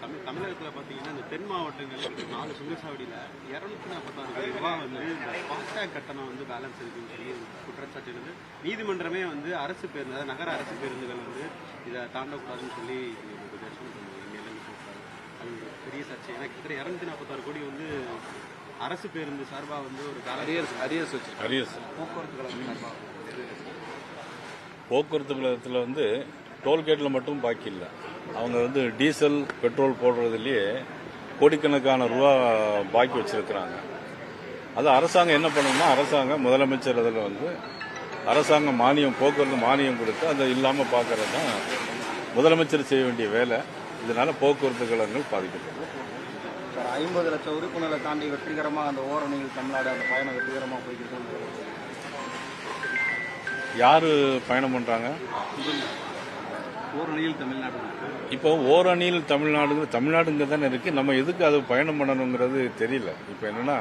தமிழ் தமிழகத்தில் பார்த்தீங்கன்னா இந்த தென் மாவட்டங்கள் நாலு சுங்கசாவடியில் இரநூத்தி நாற்பத்தாறு கோடி ரூபா வந்து இந்த ஃபாஸ்டேக் கட்டணம் வந்து பேலன்ஸ் இருக்குன்னு சொல்லி குற்றச்சாட்டு இருந்து நீதிமன்றமே வந்து அரசு பேருந்து அதாவது நகர அரசு பேருந்துகள் வந்து இதை தாண்டக்கூடாதுன்னு சொல்லி அது பெரிய சர்ச்சை. ஏன்னா கிட்டத்தட்ட இரநூத்தி நாற்பத்தாறு கோடி வந்து அரசு பேருந்து சார்பாக வந்து ஒரு அரியர்ஸ் அரியர்ஸ் வச்சு அரியஸ் போக்குவரத்து கழகம் சார்பாக போக்குவரத்து கழகத்தில் வந்து டோல்கேட்டில் மட்டும் பாக்கி இல்லை. அவங்க வந்து டீசல் பெட்ரோல் போடுறதுலயே கோடிக்கணக்கான ரூபா பாக்கி வச்சிருக்கிறாங்க. அது அரசாங்கம் என்ன பண்ணணும்னா அரசாங்கம் முதலமைச்சர் அதில் வந்து அரசாங்கம் மானியம் போக்குவரத்து மானியம் கொடுத்து அதை இல்லாமல் பார்க்கறது தான் முதலமைச்சர் செய்ய வேண்டிய வேலை. இதனால போக்குவரத்து கழகங்கள் பாதிக்கப்படும் ஐம்பது லட்சம் உறுப்பினரை தாண்டி வெற்றிகரமாக அந்த ஓரணியில் தமிழ்நாடு அந்த பயணம் வெற்றிகரமாக போய்க்கிட்டு யார் பயணம் பண்ணுறாங்க ஓரணியில் தமிழ்நாடு இப்போ ஓரணியில் தமிழ்நாடுங்கிற தமிழ்நாடுங்க தானே இருக்கு. நம்ம எதுக்கு அது பயணம் பண்ணணுங்கிறது தெரியல. இப்போ என்னன்னா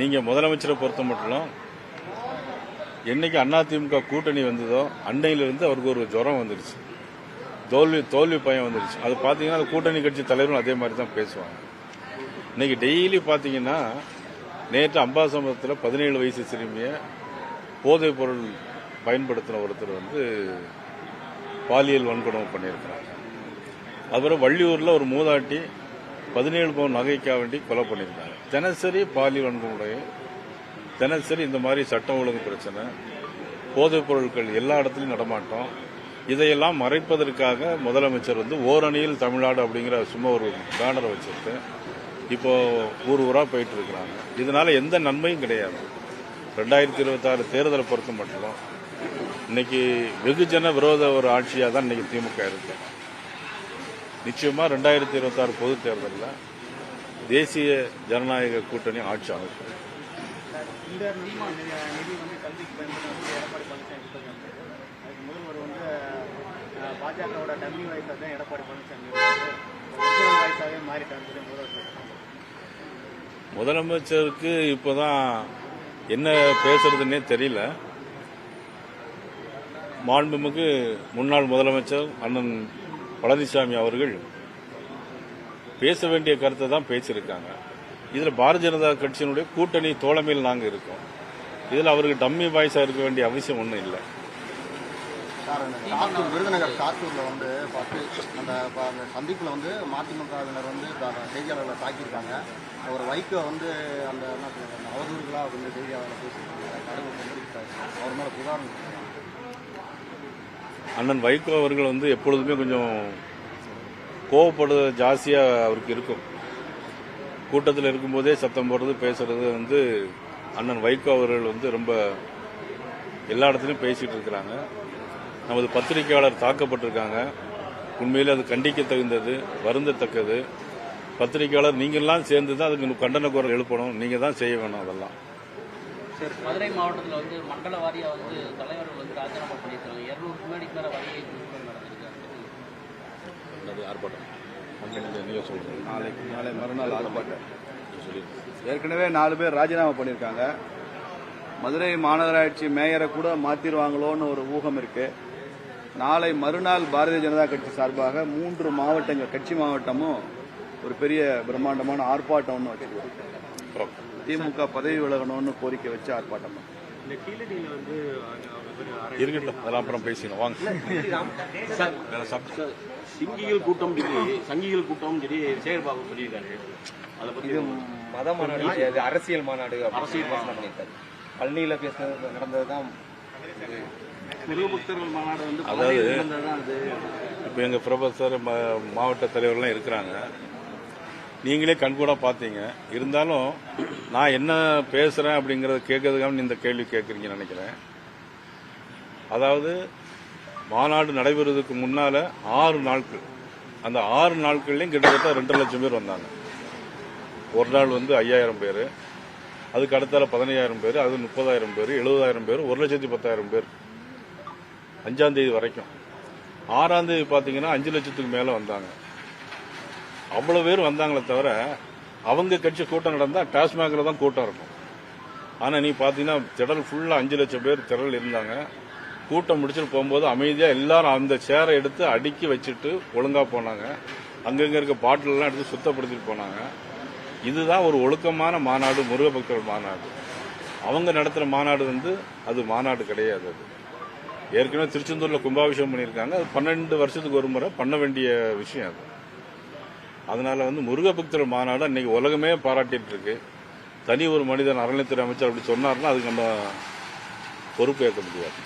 நீங்க முதலமைச்சரை பொறுத்த மட்டும் என்னைக்கு அதிமுக கூட்டணி வந்ததோ அன்னையிலிருந்து அவருக்கு ஒரு ஜுரம் வந்துடுச்சு தோல்வி தோல்வி பயம் வந்துடுச்சு அது பார்த்தீங்கன்னா அது கூட்டணி கட்சி தலைவரும் அதே மாதிரி தான் பேசுவாங்க. இன்னைக்கு டெய்லி பார்த்தீங்கன்னா நேற்று அம்பாசமரத்தில் பதினேழு வயசு சிறுமியை போதைப் பொருள் பயன்படுத்தின ஒருத்தர் வந்து பாலியல் வன்கொடுமை பண்ணியிருக்கிறாங்க அப்புறம் வள்ளியூரில் ஒரு மூதாட்டி பதினேழு பவுன் நகைக்காக வேண்டி கொலை பண்ணியிருக்காங்க தினசரி பாலியல் வன்கொடுமை தினசரி இந்த மாதிரி சட்டம் ஒழுங்கு பிரச்சனை போதைப் பொருட்கள் எல்லா இடத்துலையும் நடமாட்டோம். இதையெல்லாம் மறைப்பதற்காக முதலமைச்சர் வந்து ஓரணியில் தமிழ்நாடு அப்படிங்கிற சும்மா ஒரு பேனரை வச்சுருக்கு. இப்போ ஊர் ஊராக போயிட்டு இருக்கிறாங்க. இதனால் எந்த நன்மையும் கிடையாது. ரெண்டாயிரத்தி இருபத்தாறு தேர்தலை பொறுத்த மட்டும். இன்னைக்கு வெகுஜன விரோத ஒரு ஆட்சியாக தான் இன்னைக்கு திமுக இருக்கு. நிச்சயமா ரெண்டாயிரத்தி இருபத்தாறு பொது தேர்தலில் தேசிய ஜனநாயக கூட்டணி ஆட்சி அமைக்கும். அஹ், பாஜகவோட டம்மி வாய்ஸாக தான் எடப்பாடி பழனிசாமி வாய்ஸாகவே. முதலமைச்சருக்கு இப்போதான் என்ன பேசுறதுன்னே தெரியல. மாண்புமிகு முன்னாள் முதலமைச்சர் அண்ணன் பழனிசாமி அவர்கள் பேச வேண்டிய கருத்தை தான் பேசியிருக்காங்க. இதில் பாரதிய ஜனதா கட்சியினுடைய கூட்டணி தோழமையில் நாங்கள் இருக்கோம். இதில் அவருக்கு டம்மி வாய்ஸாக இருக்க வேண்டிய அவசியம் ஒன்றும் இல்லை. சார் விருதுநகர் சாத்தூரில் வந்து பார்த்து அந்த ப- அந்த சந்திப்பில் வந்து மதிமுகவினர் வந்து செய்தியாளர்களை தாக்கியிருக்காங்க. ஒரு வைக்கோ வந்து அந்த என்ன சொல்றது, அவதூறுகளாக வந்து செய்தியாளர்களை பேசியிருக்காங்க. கடவுள் அவர் மேலே புகார் அண்ணன் வைகோ அவர்கள் வந்து எப்பொழுதுமே கொஞ்சம் கோவப்படுறது ஜாஸ்தியாக அவருக்கு இருக்கும். கூட்டத்தில் இருக்கும்போதே சத்தம் போடுறது பேசுறது வந்து அண்ணன் வைகோ அவர்கள் வந்து ரொம்ப எல்லா இடத்துலையும் பேசிட்டு இருக்கிறாங்க. நமது பத்திரிகையாளர் தாக்கப்பட்டிருக்காங்க. உண்மையில் அது கண்டிக்க தகுந்தது வருந்தத்தக்கது. பத்திரிகையாளர் நீங்கள்லாம் சேர்ந்து தான் அதுக்கு கண்டன குரல் எழுப்பணும். நீங்கள் தான் செய்ய வேணும் அதெல்லாம். மதுரை மாவட்டத்தில் வந்து மண்டல வாரியா வந்து தலைவர்கள் வந்து ராஜினாமா பண்ணியிருக்காங்க. இருநூறுக்கு மேடிக்கு மேலே வரியை கொடுக்கணும் நடந்திருக்கு அது ஆர்ப்பாட்டம்? நீங்கள் நாளைக்கு நாளை மறுநாள் ஆர்ப்பாட்டம். ஏற்கனவே நாலு பேர் ராஜினாமா பண்ணியிருக்காங்க. மதுரை மாநகராட்சி மேயரை கூட மாத்திருவாங்களோன்னு ஒரு ஊகம் இருக்கு. நாளை மறுநாள் பாரதிய ஜனதா கட்சி சார்பாக மூன்று மாவட்டங்கள் கட்சி மாவட்டமும் ஒரு பெரிய பிரம்மாண்டமான ஆர்ப்பாட்டம் ஒன்று வச்சிருக்கோம் திமுக பதவி விலகணும்னு கோரிக்கை வச்சு ஆர்ப்பாட்டம் இருக்கட்டும் அதெல்லாம் அப்புறம் பேசிக்கணும் வாங்க. சிங்கிகள் கூட்டம் சொல்லி சங்கிகள் கூட்டம் சொல்லி சேகர்பாபு சொல்லியிருக்காரு. அதை பத்தி இது மத மாநாடு அரசியல் மாநாடு அரசியல் விமர்சனம் பண்ணியிருக்காரு. பழனியில பேசுனது நடந்ததுதான். முருகபக்தர்கள் மாநாடு வந்து அதாவது- இப்போ எங்கள் ப்ரொஃபஸர் ம- மாவட்ட தலைவர்கள்லாம் இருக்கிறாங்க. நீங்களே கண்கூட பார்த்தீங்க. இருந்தாலும் நான் என்ன பேசுகிறேன் அப்படிங்கிறத கேட்கறதுக்காக இந்த கேள்வி கேட்குறீங்கன்னு நினைக்கிறேன். அதாவது மாநாடு நடைபெறுவதற்கு முன்னால் ஆறு நாட்கள். அந்த ஆறு நாட்கள்லையும் கிட்டத்தட்ட ரெண்டு லட்சம் பேர் வந்தாங்க. ஒரு நாள் வந்து ஐயாயிரம் பேர். அதுக்கு அடுத்தால பதினையாயிரம் பேர் அது முப்பதாயிரம் பேர் எழுபதாயிரம் பேர் ஒரு லட்சத்தி பத்தாயிரம் பேர். அஞ்சாம் தேதி வரைக்கும். ஆறாம் தேதி பார்த்தீங்கன்னா அஞ்சு லட்சத்துக்கு மேலே வந்தாங்க. அவ்வளோ பேர் வந்தாங்களே தவிர அவங்க கட்சி கூட்டம் நடந்தால் டாஸ்மாகில் தான் கூட்டம் இருக்கும். ஆனால் நீ பார்த்தீங்கன்னா திடல் ஃபுல்லாக அஞ்சு லட்சம் பேர் திடல் இருந்தாங்க. கூட்டம் முடிச்சுட்டு போகும்போது அமைதியாக எல்லாரும் அந்த சேரை எடுத்து அடுக்கி வச்சுட்டு ஒழுங்காக போனாங்க. அங்கங்கே இருக்க பாட்டிலெல்லாம் எடுத்து சுத்தப்படுத்திட்டு போனாங்க. இதுதான் ஒரு ஒழுக்கமான மாநாடு முருக பக்தர்கள் மாநாடு. அவங்க நடத்துகிற மாநாடு வந்து அது மாநாடு கிடையாது அது. ஏற்கனவே திருச்செந்தூரில் கும்பாபிஷேகம் பண்ணியிருக்காங்க. அது பன்னெண்டு வருஷத்துக்கு ஒரு முறை பண்ண வேண்டிய விஷயம் அது. அதனால வந்து முருகபக்தர் மாநாடு இன்னைக்கு உலகமே பாராட்டிட்டு இருக்கு தனி ஒரு மனிதன் அறநிலைத்துறை அமைச்சர் அப்படி சொன்னார்னா அதுக்கு நம்ம பொறுப்பேற்க முடியாது.